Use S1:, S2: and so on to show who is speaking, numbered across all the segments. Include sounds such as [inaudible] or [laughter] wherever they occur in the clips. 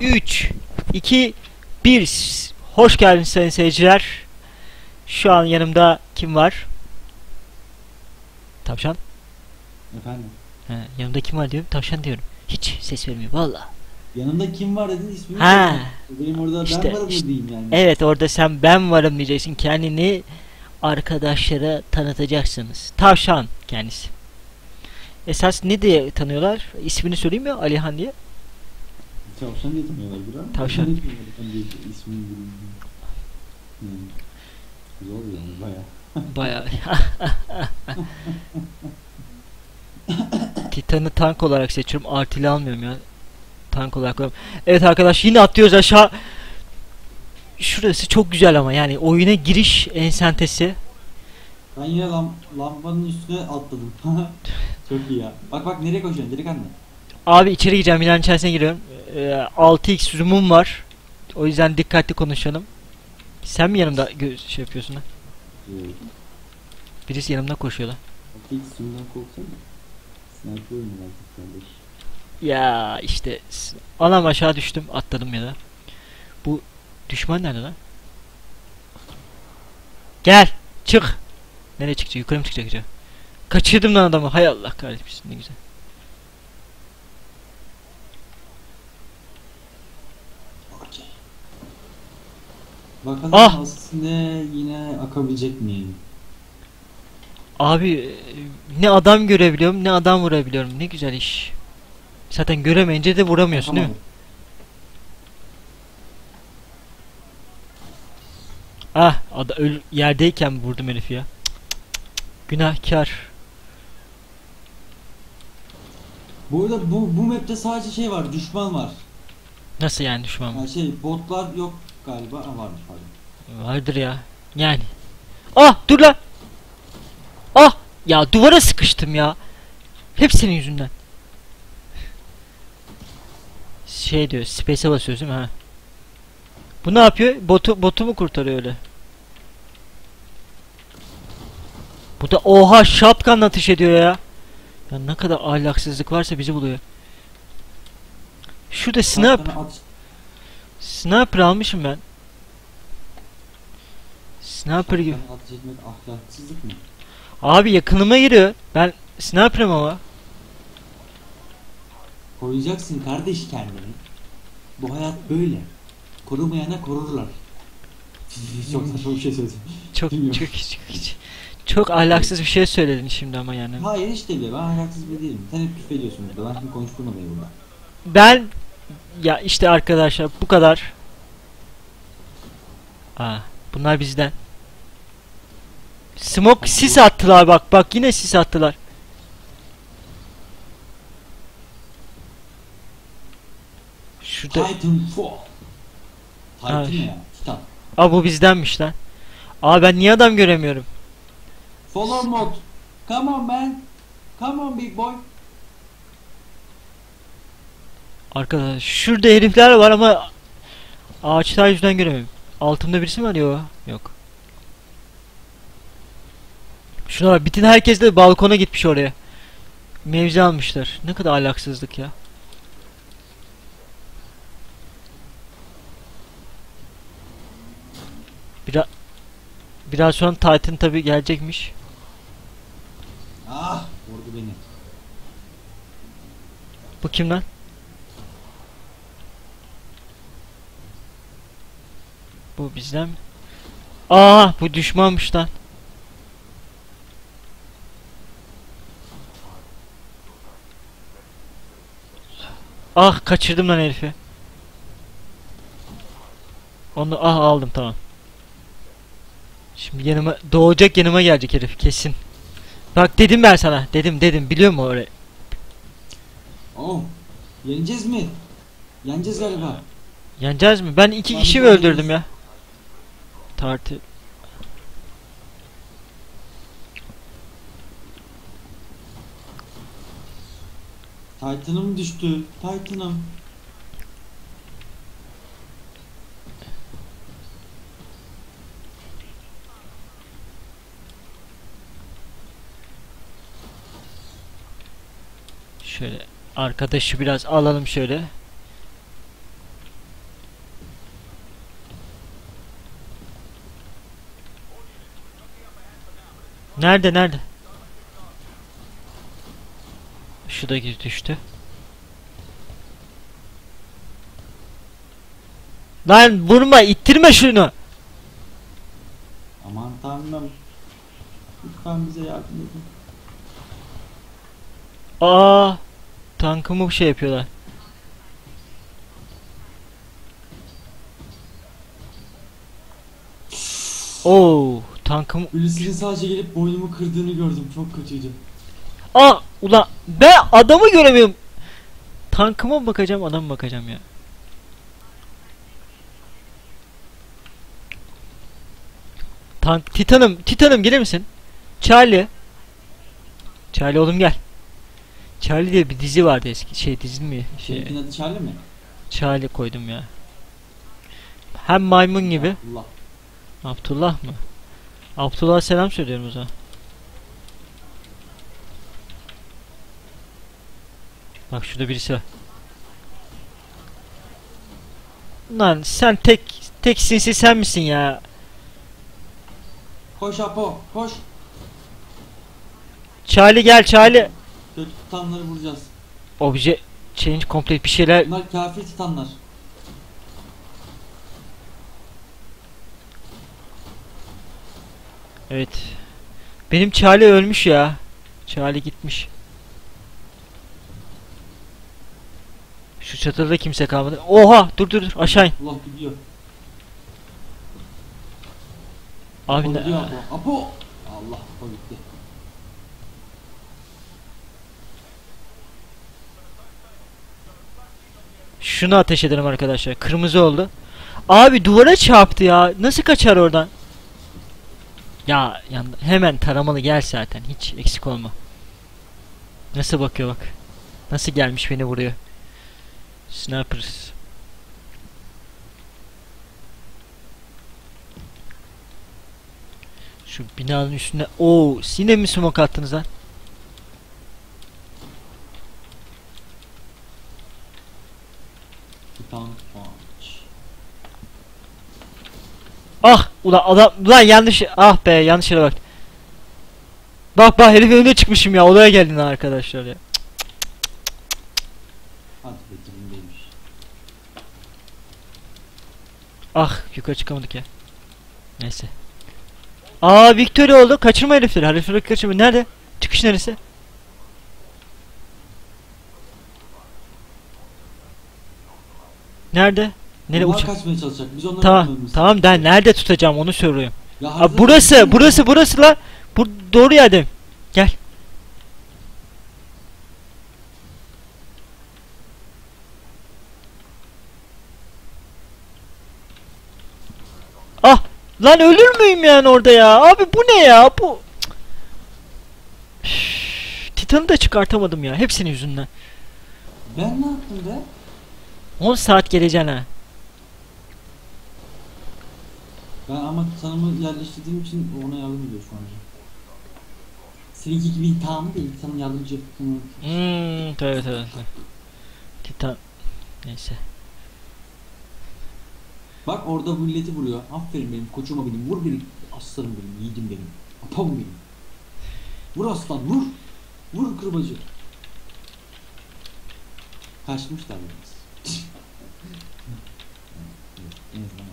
S1: 3 2 1 Hoş geldiniz sayın seyirciler. Şu an yanımda kim var? Tavşan.
S2: Efendim.
S1: He, yanımda kim var diyorum. Tavşan diyorum. Hiç ses vermiyor valla.
S2: Yanımda kim var dedin ismini
S1: Ha.
S2: Benim orada
S1: İşte,
S2: ben varım
S1: işte.
S2: diyeyim yani.
S1: Evet orada sen ben varım diyeceksin. Kendini arkadaşlara tanıtacaksınız. Tavşan kendisi. Esas ne diye tanıyorlar? İsmini söyleyeyim mi? Alihan diye.
S2: Tavşan diye tanıyorlar bir
S1: Tavşan.
S2: Ne tanıyorlar diye ismini bilmiyorum. Zor yani baya.
S1: Bayağı. [laughs] Titan'ı tank olarak seçiyorum. Artili almıyorum ya. Tank olarak alıyorum. Evet arkadaş yine atlıyoruz aşağı. Şurası çok güzel ama yani oyuna giriş ensentesi.
S2: Ben yine lam lambanın üstüne atladım. [laughs] Çok iyi ya. Bak bak nereye koşuyorsun delikanlı?
S1: Abi içeri gireceğim. Binanın içerisine giriyorum. Ee, 6x zoom'um var. O yüzden dikkatli konuşalım. Sen mi yanımda şey yapıyorsun ha?
S2: Evet.
S1: Birisi yanımda koşuyor lan.
S2: Ilk suyundan korksana. Sniper artık kardeş.
S1: Ya işte anam aşağı düştüm atladım ya da. Bu düşman nerede lan? Gel çık. Nereye çıkacak? Yukarı mı çıkacak acaba? Kaçırdım lan adamı. Hay Allah kahretsin ne güzel.
S2: Bakalım
S1: Ah!
S2: aslında yine akabilecek miyim?
S1: Abi ne adam görebiliyorum ne adam vurabiliyorum. Ne güzel iş. Zaten göremeyince de vuramıyorsun değil mi? Ah ada öl yerdeyken vurdum herifi ya. Günahkar.
S2: Bu arada bu, bu map'te sadece şey var, düşman var.
S1: Nasıl yani düşman?
S2: Yani şey, botlar yok galiba. Ha varmış pardon.
S1: Vardır ya. Yani. Ah dur lan. Ah ya duvara sıkıştım ya. Hep senin yüzünden. Şey diyor, space'e basıyoruz değil mi ha? Bu ne yapıyor? Botu botu mu kurtarıyor öyle? Bu da oha shotgun atış ediyor ya. Ya ne kadar ahlaksızlık varsa bizi buluyor. Şurada sniper,
S2: Sana at-
S1: sniper almışım ben. Sniper gibi.
S2: ahlaksızlık mı?
S1: Abi yakınıma giriyor. Ben sniper'ım ama.
S2: Koruyacaksın kardeş kendini. Bu hayat böyle. Korumayana korurlar. [laughs] Çok saçma bir şey söyledim.
S1: Çok çok çok, çok, çok ahlaksız bir şey söyledin şimdi ama yani.
S2: Hayır işte bile ben ahlaksız bile değilim. Sen hep küfür ediyorsun burada. Ben şimdi konuşturma beni burada.
S1: Ben ya işte arkadaşlar bu kadar. Aa, bunlar bizden. Smoke sis attılar bak bak yine sis attılar. Şurada
S2: Titanfall. Titan ya?
S1: Aa bu bizdenmiş lan. Aa ben niye adam göremiyorum?
S2: Follow mode. Come on man. Come on big boy.
S1: Arkadaş şurada herifler var ama ağaçlar yüzünden göremiyorum. Altımda birisi mi var yok? Yok. Şuna bak bütün herkes de balkona gitmiş oraya. Mevzi almışlar. Ne kadar ahlaksızlık ya. Biraz Biraz sonra Titan tabi gelecekmiş.
S2: Ah vurdu beni.
S1: Bu kim lan? Bu bizden mi? Aa bu düşmanmış lan. Ah kaçırdım lan herifi. Onu ah aldım tamam. Şimdi yanıma doğacak yanıma gelecek herif kesin. Bak dedim ben sana. Dedim dedim biliyor mu orayı?
S2: Oh. Yeneceğiz mi? Yeneceğiz galiba.
S1: Yeneceğiz mi? Ben iki
S2: Ben
S1: kişi mi öldürdüm ya? Tartı.
S2: Titan'ım düştü. Titan'ım.
S1: Şöyle arkadaşı biraz alalım şöyle. Nerede nerede? Şu da düştü. Lan vurma ittirme şunu.
S2: Aman tanrım. Lütfen bize yardım edin.
S1: Aa tankımı şey yapıyorlar. Oo tankım
S2: Hulusi'nin sadece gelip boynumu kırdığını gördüm. Çok kötüydü.
S1: Aa ulan ben adamı göremiyorum. Tankıma mı bakacağım adama bakacağım ya. Tank Titanım Titanım gelir misin? Charlie. Charlie oğlum gel. Charlie diye bir dizi vardı eski şey dizi mi? Şey,
S2: Şeyin adı Charlie mi?
S1: Charlie koydum ya. Hem maymun gibi.
S2: Allah.
S1: Abdullah mı? Abdullah'a selam söylüyorum o zaman. Bak şurada birisi var. Lan sen tek tek sinsi sen misin ya?
S2: Koş Apo. Koş.
S1: Charlie gel Charlie.
S2: Kötü titanları vuracağız.
S1: Obje change complete bir şeyler.
S2: Bunlar kafir titanlar.
S1: Evet. Benim Charlie ölmüş ya. Charlie gitmiş. Şu çatıda kimse kalmadı. Oha dur dur dur aşağı in.
S2: Allah gidiyor.
S1: Abi
S2: Apo
S1: ne-
S2: gidiyor Apo. Apo. Allah Apo gitti.
S1: Şunu ateş edelim arkadaşlar. Kırmızı oldu. Abi duvara çarptı ya. Nasıl kaçar oradan? Ya yan- hemen taramalı gel zaten. Hiç eksik olma. Nasıl bakıyor bak. Nasıl gelmiş beni vuruyor. Snipers. Şu binanın üstüne. Oo, yine mi smoke attınız lan?
S2: Titan
S1: Ah ulan adam ulan yanlış ah be yanlış yere bak. Bak bak herif önüne çıkmışım ya olaya geldin arkadaşlar ya. Ah yukarı çıkamadık ya. Neyse. Aa Victory oldu. Kaçırma herifleri. Herifleri kaçırma. Nerede? Çıkış neresi? Nerede? Nereye
S2: Onlar
S1: uçak?
S2: kaçmaya çalışacak. Biz onları
S1: Tamam.
S2: tutmamız.
S1: Tamam ben nerede tutacağım onu soruyorum.
S2: Ya
S1: Aa,
S2: haritada
S1: burası,
S2: tutayım
S1: burası, burası la. Bu doğru yerdeyim. Gel. Ah, lan ölür müyüm yani orada ya? Abi bu ne ya? Bu Üf, Titan'ı da çıkartamadım ya. Hepsinin yüzünden.
S2: Ben ne yaptım be?
S1: 10 saat geleceksin ha.
S2: Ben ama tanımı yerleştirdiğim için ona yardım ediyor şu anda. Seninki gibi tamam değil, sana yardımcı. Hı.
S1: Hmm, tabii. tabii. Titan. Neyse.
S2: Bak orada milleti vuruyor. Aferin benim koçuma benim. Vur benim. Aslanım benim, yiğidim benim. Apam benim. Vur aslan, vur. Vur kırbacı. Kaçmışlar biraz. En azından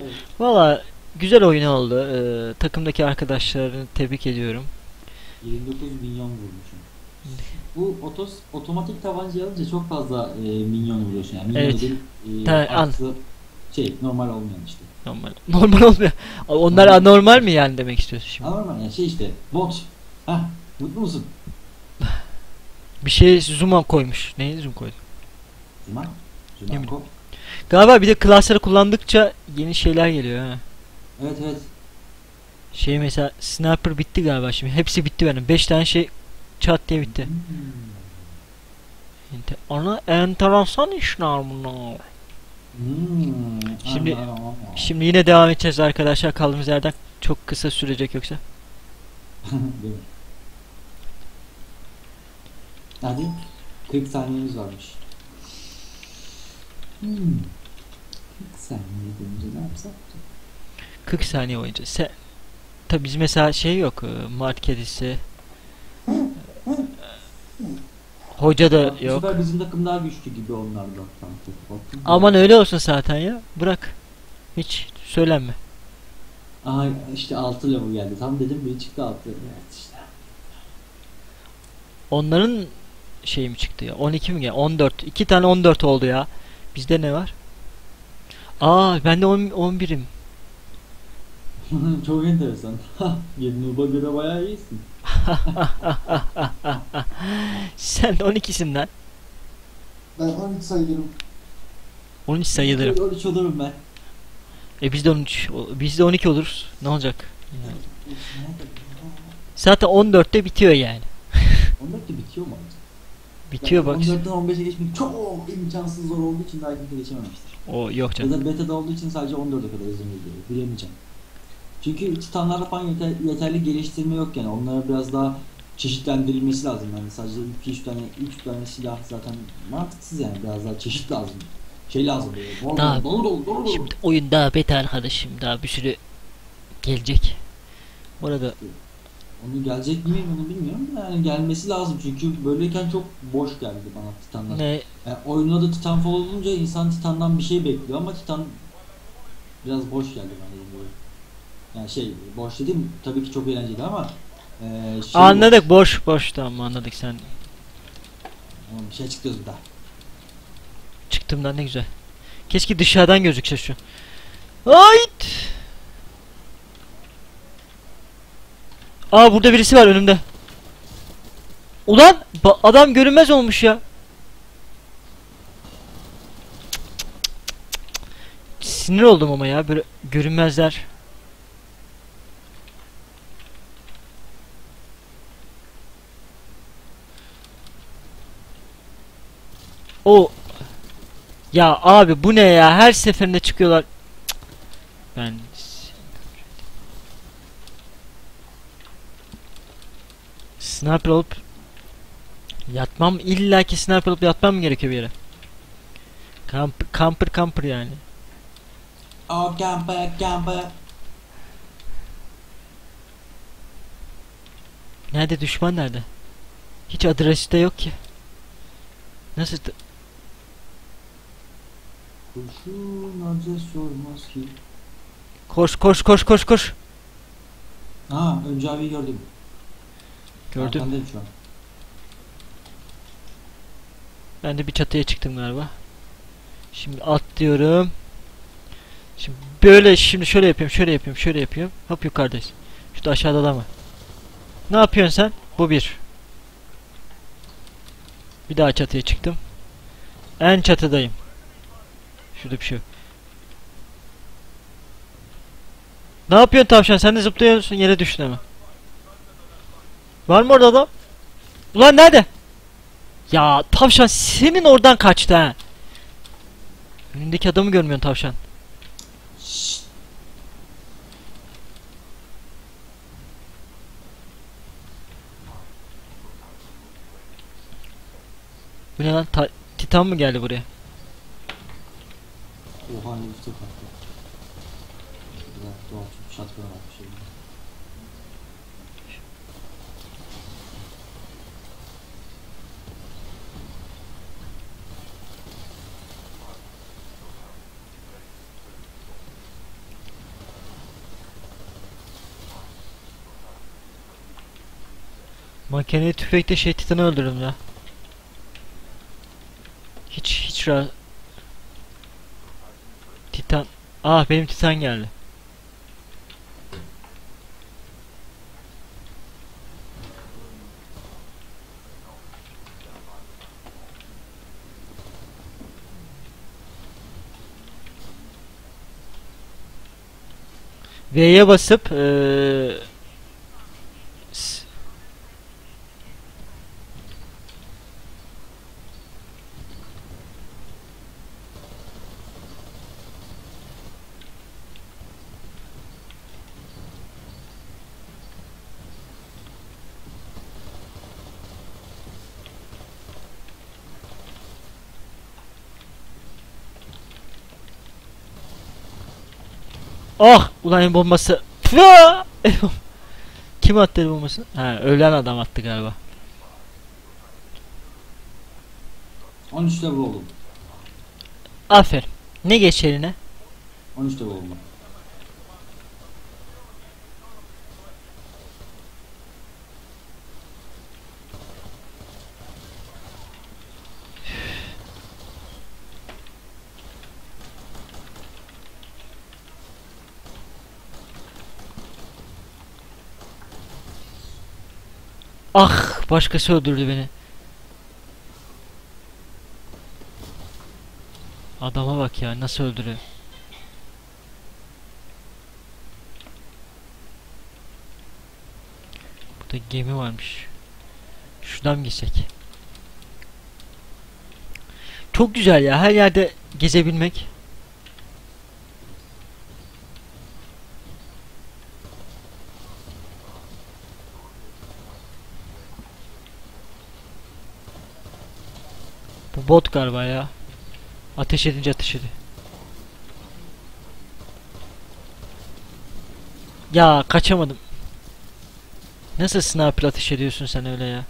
S2: öyle.
S1: Valla güzel oyun oldu. Ee, takımdaki arkadaşlarını tebrik ediyorum.
S2: 29 milyon vurmuşum. Bu otos, otomatik tabanca alınca çok fazla e, minyon vuruyorsun yani. Minyon
S1: Evet.
S2: değil, e,
S1: Ta-
S2: artı şey normal olmayan işte.
S1: Normal. [laughs] Normal olmuyor. Onlar
S2: Normal.
S1: anormal mi yani demek istiyorsun şimdi?
S2: Normal yani şey işte box. Hah mutlu musun?
S1: Bir şey zoom'a koymuş. Neyi zoom koydu?
S2: Zuma. Zuma.
S1: Galiba bir de klasları kullandıkça yeni şeyler geliyor ha.
S2: Evet evet.
S1: Şey mesela sniper bitti galiba şimdi. Hepsi bitti benim. 5 tane şey çat diye bitti.
S2: Hmm.
S1: Ente Ana enteresan işler bunlar.
S2: Hmm.
S1: Şimdi-. Şimdi yine devam edeceğiz arkadaşlar kaldığımız yerden. Çok kısa sürecek yoksa. [laughs]
S2: Hadi. 40 saniyemiz varmış. Hmm. 40 saniye boyunca ne yapsak?
S1: 40 saniye boyunca. Sen tabi biz mesela şey yok. e, Mart kedisi. Hoca da
S2: Bu
S1: yok.
S2: sefer bizim takım daha güçlü gibi onlardan sanki. Baktın?
S1: Aman öyle olsun zaten ya. Bırak. Hiç söylenme.
S2: Aha işte 6 level geldi. Tam dedim biri çıktı 6. Evet işte.
S1: Onların şey mi çıktı ya? 12 mi geldi? 14. 2 tane 14 oldu ya. Bizde ne var? Aa ben de 10, 11'im. [laughs]
S2: Çok enteresan. [laughs] Yeni Nub'a göre bayağı iyisin. [laughs]
S1: Sen 12'sin lan.
S3: Ben 12 sayılırım.
S1: 13 sayılırım.
S2: 13 olurum ben.
S1: E biz de 13. o- Biz de 12 oluruz. Ne olacak? Yani. Zaten 14'te bitiyor yani.
S2: 14 de bitiyor mu?
S1: Bitiyor bak.
S2: 14'ten 15'e geçmek çok imkansız zor olduğu için daha kimse geçememiştir.
S1: O yok
S2: Ya
S1: canım.
S2: da beta'da olduğu için sadece 14'e kadar izin veriliyor. Bilemeyeceğim. Çünkü titanlarda falan yeter, yeterli geliştirme yok yani. Onlara biraz daha çeşitlendirilmesi lazım. Yani sadece 2-3 tane 3 tane silah zaten mantıksız yani. Biraz daha çeşit lazım. Şey lazım böyle. Dolu
S1: Daha-
S2: dolu dolu dolu.
S1: Şimdi oyun daha beta arkadaşım. Daha bir sürü gelecek. Bu arada
S2: Onu gelecek mi onu bilmiyorum da yani gelmesi lazım çünkü böyleyken çok boş geldi bana Titanlar.
S1: ne
S2: Yani oyunun adı Titanfall olunca insan Titan'dan bir şey bekliyor ama Titan biraz boş geldi bana gibi. Yani şey boş dedim tabii ki çok eğlenceli ama eee şey
S1: anladık boş boş tamam anladık sen
S2: Oğlum bir şey çıkıyoruz bir daha.
S1: çıktığımdan ne güzel. Keşke dışarıdan gözükse şu. Ayt. Aa burada birisi var önümde. Ulan adam görünmez olmuş ya. Sinir oldum ama ya böyle görünmezler. O ya abi bu ne ya? Her seferinde çıkıyorlar. Cık. Ben Sniper olup yatmam illa ki sniper olup yatmam gerekiyor bir yere? Camper camper, camper yani.
S2: Oh camper camper.
S1: Nerede düşman nerede? Hiç adresi de yok ki. Nasıl
S2: Kurşun adres sormaz ki.
S1: koş koş koş koş koş.
S2: Aa önce abi gördüm.
S1: Gördüm.
S2: Arkandayım şu an.
S1: Ben de bir çatıya çıktım galiba. Şimdi atlıyorum. Şimdi böyle şimdi şöyle yapıyorum, şöyle yapıyorum, şöyle yapıyorum. Hop yukarıdayız. Şurada aşağıda da mı? Ne yapıyorsun sen? Bu bir. Bir daha çatıya çıktım. En çatıdayım. Şurada bir şey yok. Ne yapıyorsun tavşan? Sen de zıplıyorsun yere düştün ama. Var mı orada adam? Ulan nerede? Ya tavşan senin oradan kaçtı ha. Önündeki adamı görmüyorsun tavşan. Bu ne lan? Ta- Titan mı geldi buraya?
S2: Oha ne üstte kalktı. Güzel doğal şatkan bir şey.
S1: Makineli tüfekte şey Titan'ı öldürdüm ya. Hiç hiç ra... Titan... Ah benim Titan geldi. V'ye basıp eee Ah! Ulan el bombası. Kim attı el bombasını? Ha ölen adam attı galiba.
S2: 13 level oldum.
S1: Aferin. Ne geç eline?
S2: 13 level oldum.
S1: Ah başkası öldürdü beni. Adama bak ya nasıl öldürüyor. Burada gemi varmış. Şuradan gitsek? Çok güzel ya her yerde gezebilmek. Bu bot galiba ya. Ateş edince ateş ediyor. Ya kaçamadım. Nasıl sniper ateş ediyorsun sen öyle ya?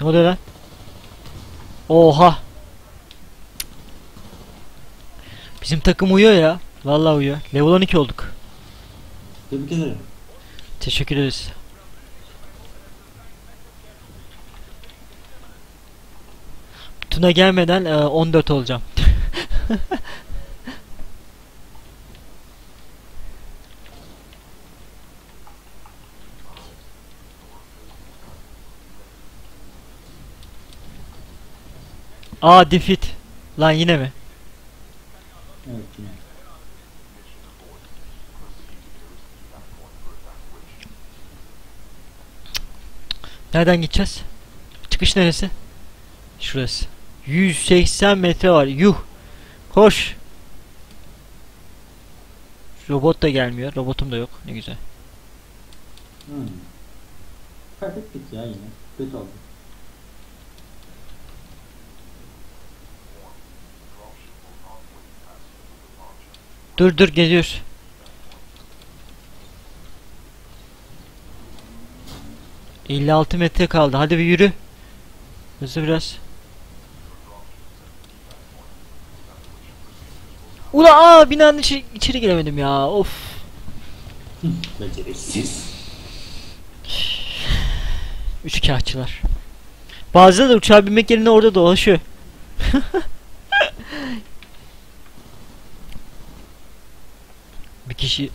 S1: Ne oluyor lan? Oha. Bizim takım uyuyor ya. Vallahi uyuyor. Level 12 olduk.
S2: Tebrik ederim.
S1: Teşekkür ederiz. Tuna gelmeden e, 14 olacağım. [laughs] Aa defeat. Lan yine mi?
S2: Evet yine.
S1: Nereden gideceğiz? Çıkış neresi? Şurası. 180 metre var. Yuh. Koş. Robot da gelmiyor. Robotum da yok. Ne güzel.
S2: Hmm. Kaybettik ya yine. Kötü oldu.
S1: Dur dur geliyoruz. ...56 metre kaldı. Hadi bir yürü. Hızlı biraz. Ula aa binanın içi, içeri giremedim ya. Of.
S2: Beceriksiz.
S1: Üç kağıtçılar. Bazıları da uçağa binmek yerine orada dolaşıyor. [laughs] kişi.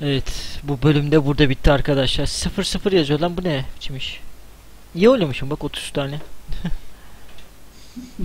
S1: Evet bu bölümde burada bitti arkadaşlar. 0-0 yazıyor lan bu ne biçim iş? İyi oynamışım bak 30 tane [laughs]